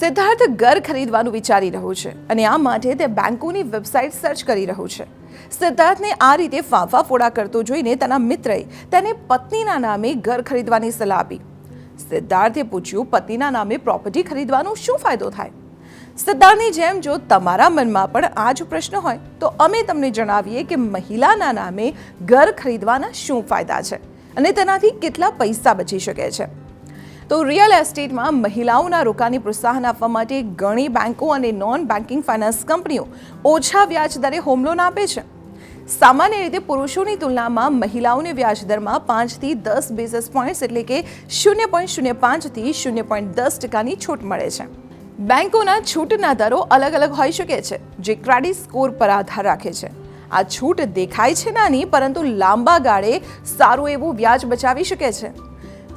સિદ્ધાર્થ ઘર ખરીદવાનું વિચારી રહ્યો છે અને આ માટે તે બેંકોની વેબસાઇટ સર્ચ કરી રહ્યો છે. સિદ્ધાર્થને આ રીતે ફાંફા ફોડા કરતો જોઈને તેના મિત્રએ તેને પત્નીના નામે ઘર ખરીદવાની સલાહ આપી. સિદ્ધાર્થે પૂછ્યું, પતિના નામે પ્રોપર્ટી ખરીદવાનો શું ફાયદો થાય? સિદ્ધાર્થની જેમ, જો તમારા મનમાં પણ આ જ પ્રશ્ન હોય, તો અમે તમને જણાવીએ કે મહિલાના નામે ઘર ખરીદવાના શું ફાયદા છે અને તેનાથી કેટલા પૈસા બચી શકે છે. તો રિયલ એસ્ટેટમાં મહિલાઓના રોકાણને પ્રોત્સાહન આપવા માટે ઘણી બેન્કો અને નોન બેન્કિંગ ફાઇનાન્સ કંપનીઓ ઓછા વ્યાજ દરે હોમ લોન આપે છે. સામાન્ય રીતે પુરુષોની તુલનામાં મહિલાઓને વ્યાજ દરમાં પાંચથી દસ બેઝિસ પોઈન્ટ્સ એટલે કે શૂન્ય પોઈન્ટ શૂન્ય પાંચથી શૂન્ય પોઈન્ટ દસ ટકાની છૂટ મળે છે. બેન્કોના છૂટના દરો અલગ અલગ હોઈ શકે છે, જે ક્રેડિટ સ્કોર પર આધાર રાખે છે. આ છૂટ દેખાય છે નાની, પરંતુ લાંબા ગાળે સારું એવું વ્યાજ બચાવી શકે છે.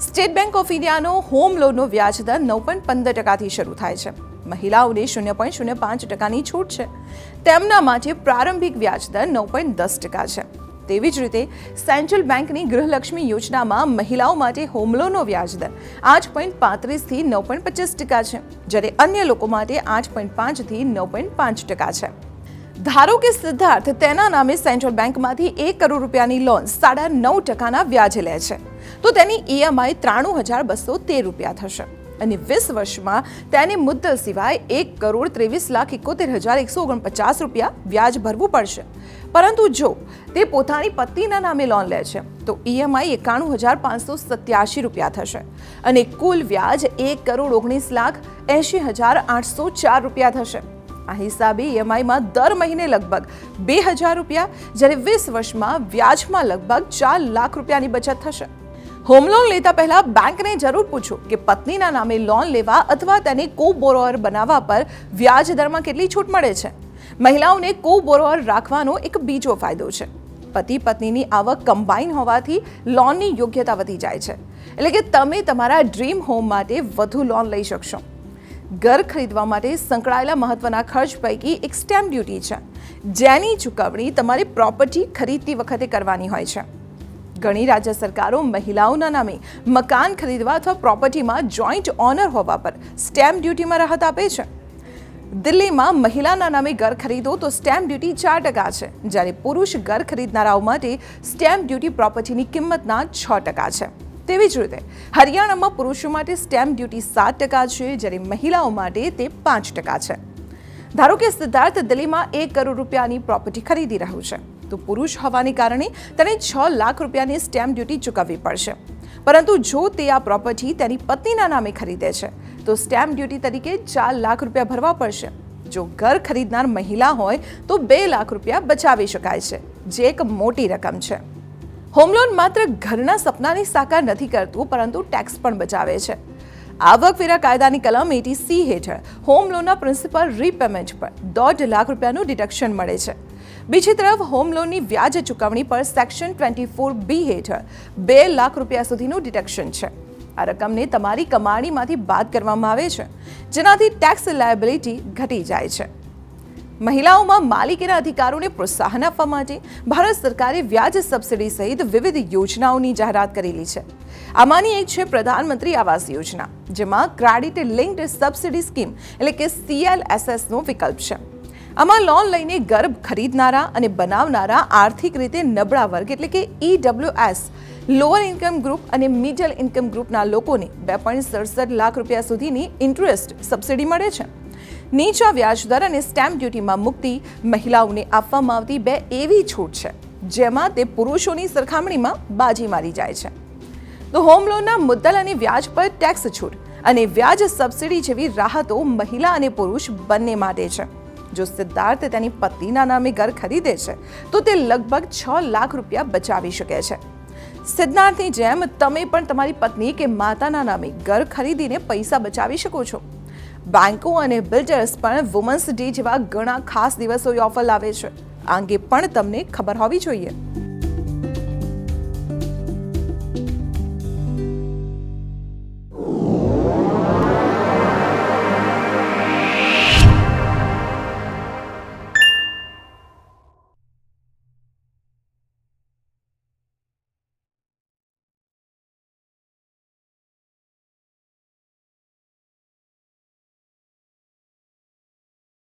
સ્ટેટ બેંક ઓફ ઇન્ડિયાનો હોમ લોનનો વ્યાજદર નવ પોઈન્ટ પંદર ટકાથી શરૂ થાય છે. મહિલાઓને શૂન્ય પોઈન્ટ શૂન્ય પાંચ ટકાની છૂટ છે. તેમના માટે પ્રારંભિક વ્યાજદર નવ પોઈન્ટ દસ ટકા છે. તેવી જ રીતે, સેન્ટ્રલ બેંકની ગૃહલક્ષ્મી યોજનામાં મહિલાઓ માટે હોમ લોનનો વ્યાજદર આઠ પોઈન્ટ પાંત્રીસથી નવ પોઈન્ટ પચીસ ટકા છે, જ્યારે અન્ય લોકો માટે આઠ પોઈન્ટ પાંચથી નવ પોઈન્ટ પાંચ ટકા છે. ધારો કે સિદ્ધાર્થ તેના નામે સેન્ટ્રલ બેંકમાંથી એક કરોડ રૂપિયાની લોન સાડા નવ ટકાના વ્યાજે લે છે, તો તેની ઈએમઆઈ ત્રાણું હજાર બસો તેર રૂપિયા થશે. અને વીસ વર્ષમાં તેની મુદ્દલ સિવાય એક કરોડ ત્રેવીસ લાખ એકોતેર હજાર એકસો ઓગણપચાસ રૂપિયા વ્યાજ ભરવું પડશે. પરંતુ જો તે પોતાની પત્નીના નામે લોન લે છે, તો ઈએમઆઈ એકાણું હજાર પાંચસો સત્યાસી રૂપિયા થશે. અને કુલ વ્યાજ એક કરોડ ઓગણીસ લાખ એંશી હજાર આઠસો ચાર રૂપિયા થશે. આ હિસાબે ઈએમઆઈમાં દર મહિને લગભગ બે હજાર રૂપિયા, જ્યારે વીસ વર્ષમાં વ્યાજમાં લગભગ ચાર લાખ રૂપિયાની બચત થશે. હોમ લોન લેતા પહેલા બેંકને જરૂર પૂછો કે પત્નીના નામે લોન લેવા અથવા તેને કો બોરોઅર બનાવવા પર વ્યાજ દરમાં કેટલી છૂટ મળે છે. મહિલાઓને કો બોરોઅર રાખવાનો એક બીજો ફાયદો છે. પતિ પત્નીની આવક કમ્બાઈન હોવાથી લોનની યોગ્યતા વધી જાય છે. એટલે કે તમે તમારા ડ્રીમ હોમ માટે વધુ લોન લઈ શકશો. ઘર ખરીદવા માટે સંકળાયેલા મહત્વના ખર્ચ પૈકી એક સ્ટેમ્પ ડ્યુટી છે. જેની ચૂકવણી તમારી પ્રોપર્ટી ખરીદતી વખતે કરવાની હોય છે. ઘણી રાજ્ય સરકારો મહિલાઓના નામે મકાન ખરીદવા અથવા પ્રોપર્ટીમાં જોઈન્ટ ઓનર હોવા પર સ્ટેમ્પ ડ્યુટીમાં રાહત આપે છે. દિલ્હીમાં મહિલાના નામે ઘર ખરીદો તો સ્ટેમ્પ ડ્યુટી ચાર ટકા છે, જ્યારે પુરુષ ઘર ખરીદનારાઓ માટે સ્ટેમ્પ ડ્યુટી પ્રોપર્ટીની કિંમતના છ ટકા છે. તેવી જ રીતે હરિયાણામાં પુરુષો માટે સ્ટેમ્પ ડ્યુટી સાત ટકા છે, જ્યારે મહિલાઓ માટે તે પાંચ ટકા છે. ધારો કે સિદ્ધાર્થ દિલ્હીમાં એક કરોડ રૂપિયાની પ્રોપર્ટી ખરીદી રહ્યું છે, તો પુરુષ હોવાને કારણે તેને છ લાખ રૂપિયાની સ્ટેમ્પ ડ્યુટી ચૂકવવી પડશે. પરંતુ જો તે આ પ્રોપર્ટી તેની પત્નીના નામે ખરીદે છે, તો સ્ટેમ્પ ડ્યુટી તરીકે ચાર લાખ રૂપિયા ભરવા પડશે. જો ઘર ખરીદનાર મહિલા હોય, તો બે લાખ રૂપિયા બચાવી શકાય છે, જે એક મોટી રકમ છે. હોમ લોન માત્ર ઘરના સપનાની સાકાર નથી કરતું, પરંતુ ટેક્સ પણ બચાવે છે. આવકવેરા કાયદાની કલમ એટી સી હેઠળ હોમ લોનના પ્રિન્સિપલ રીપેમેન્ટ પર દોઢ લાખ રૂપિયાનું ડિડક્શન મળે છે. બીજી તરફ હોમ લોનની વ્યાજ ચૂકવણી પર સેક્શન ટ્વેન્ટી ફોર બી હેઠળ બે લાખ રૂપિયા સુધીનું ડિડક્શન છે. આ રકમને તમારી કમાણીમાંથી બાદ કરવામાં આવે છે, જેનાથી ટેક્સ લાયબિલિટી ઘટી જાય છે. મહિલાઓમાં માલિકીના અધિકારોને પ્રોત્સાહન આપવા માટે ભારત સરકારે વ્યાજ સબસિડી સહિત વિવિધ યોજનાઓની જાહેરાત કરેલી છે. આમાંની એક છે પ્રધાનમંત્રી આવાસ યોજના, જેમાં ક્રેડિટ લિંક્ડ સબસિડી સ્કીમ એટલે કે સીએલએસએસનો વિકલ્પ છે. આમાં લોન લઈને ઘર ખરીદનારા અને બનાવનારા આર્થિક રીતે નબળા વર્ગ એટલે કે ઈડબ્લ્યુએસ લોઅર ઇન્કમ ગ્રુપ અને મિડલ ઇન્કમ ગ્રુપના લોકોને બે પોઈન્ટ સડસઠ લાખ રૂપિયા સુધીની ઇન્ટરેસ્ટ સબસિડી મળે છે. નીચા વ્યાજદર અને સ્ટેમ્પ ડ્યુટીમાં મુક્તિ મહિલાઓને આપવામાં આવતી બે એવી છૂટ છે, જેમાં તે પુરુષોની સરખામણીમાં બાજી મારી જાય છે. તો હોમ લોનના મુદ્દલ અને વ્યાજ પર ટેક્સ છૂટ અને વ્યાજ સબસિડી જેવી રાહતો મહિલા અને પુરુષ બંને માટે છે. જો સિદ્ધાર્થ તેની પત્નીના નામે ઘર ખરીદે છે, તો તે લગભગ છ લાખ રૂપિયા બચાવી શકે છે. સિદ્ધાર્થની જેમ, તમે પણ તમારી પત્ની કે માતાના નામે ઘર ખરીદીને પૈસા બચાવી શકો છો. બેન્કો અને બિલ્ડર્સ પણ વુમન્સ ડે જેવા ઘણા ખાસ દિવસોએ ઓફર લાવે છે. આ અંગે પણ તમને ખબર હોવી જોઈએ.